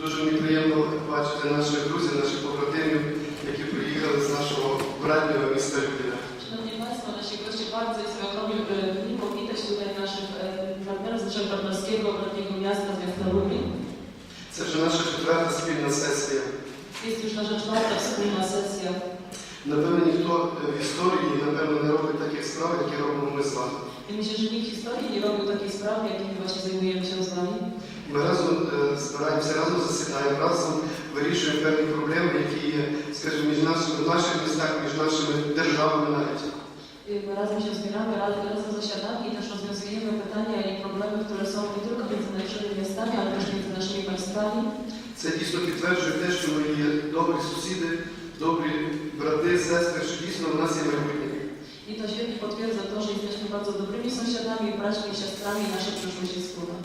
Дуже мені приємно бачити наших друзів, наших побратимів, які приїхали з нашого братнього міста Państwo, bardzo jest mi ogromnie e, miło witać tutaj naszych e, partnerów z naszego partnerskiego, bratniego miasta, z miasta Lublin. Це вже наша четверта спільна сесія. Jest już nasza czwarta wspólna sesja. Напевно, ніхто е, в історії, напевно, не робить таких справ, які робимо ми з вами. Myślę, że nikt w historii nie robił takiej sprawy, jakimi właśnie zajmujemy się z Wami. Ми разом е, збираємося, разом засідаємо, разом вирішуємо певні проблеми, які є, скажімо, між нашими в наших містах, між нашими державами навіть. My razem się zbieramy, razem, razem zasiadamy i też rozwiązujemy pytania i problemy, które są nie tylko między naszymi miastami, ale też między naszymi państwami. Це дійсно підтверджує те, що ми є добрі сусіди, добрі брати, сестри, що дійсно в нас є майбутнє. I to świetnie potwierdza to, że jesteśmy bardzo dobrymi sąsiadami, braćmi i siostrami i nasza przyszłość jest wspólna.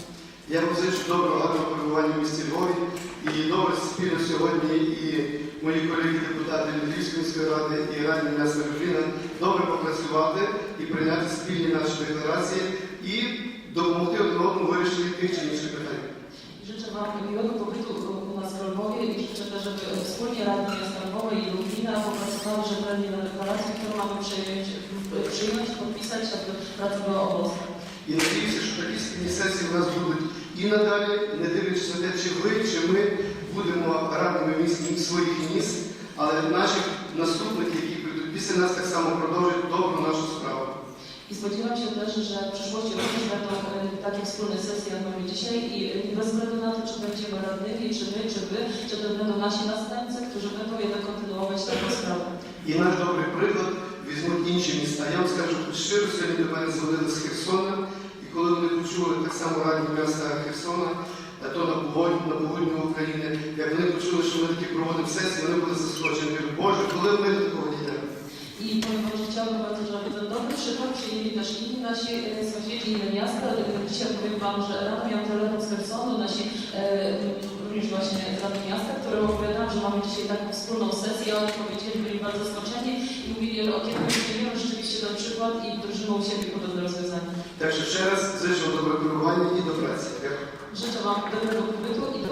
Я вам зичу доброго гарного перебування в місті Львові і добре спільно сьогодні і мої колеги депутати Львівської міської ради і раді міста Любліна добре попрацювати і прийняти спільні наші декларації і допомогти одному вирішити тих чи інших питань. Życzę Wam miłego pobytu u nas w Lwowie i życzę też, żeby wspólnie Rady Miasta Lwowa i Lublina popracowały rzetelnie nad deklaracją, którą mamy przyjąć, przyjąć podpisać, aby praca była owocna. І надіюся, що такі спільні сесії у нас будуть і надалі, не дивлячись на те, чи ви, чи ми будемо радами міст своїх міст, але наші наступники, які прийдуть після нас, так само продовжать добру нашу справу. I spodziewam się też, że w przyszłości również będą e, takie wspólne sesje, jak mamy dzisiaj i e, bez względu na to, czy będziemy radnymi, czy my, czy wy, czy to będą nasi następcy, którzy będą jednak kontynuować taką sprawę. І наш добрий приклад візьмуть інші міста. Я вам скажу щиро, сьогодні до мене дзвонили з Херсона, і коли вони почули так само раді міста Херсона, то на погодні України, як вони почули, що ми такі проводимо сесії, вони були заскочені. Боже, коли ми до такого дійдемо? I ponieważ chciałabym bardzo, żeby ten dobry przykład przyjęli też inni nasi sąsiedzi, inne miasta. Dzisiaj powiem Wam, że rano miałam telefon z Hersonu, nasi również właśnie z Rady Miasta, że mamy dzisiaj taką wspólną sesję. Oni powiedzieli, byli bardzo zaskoczeni i mówili, o kiedy my przyjmiemy rzeczywiście ten przykład i wdrożymy u siebie podobne rozwiązania. Так що ще раз зичу доброго керування і до праці. Дякую. Życzę Wam dobrego pobytu i do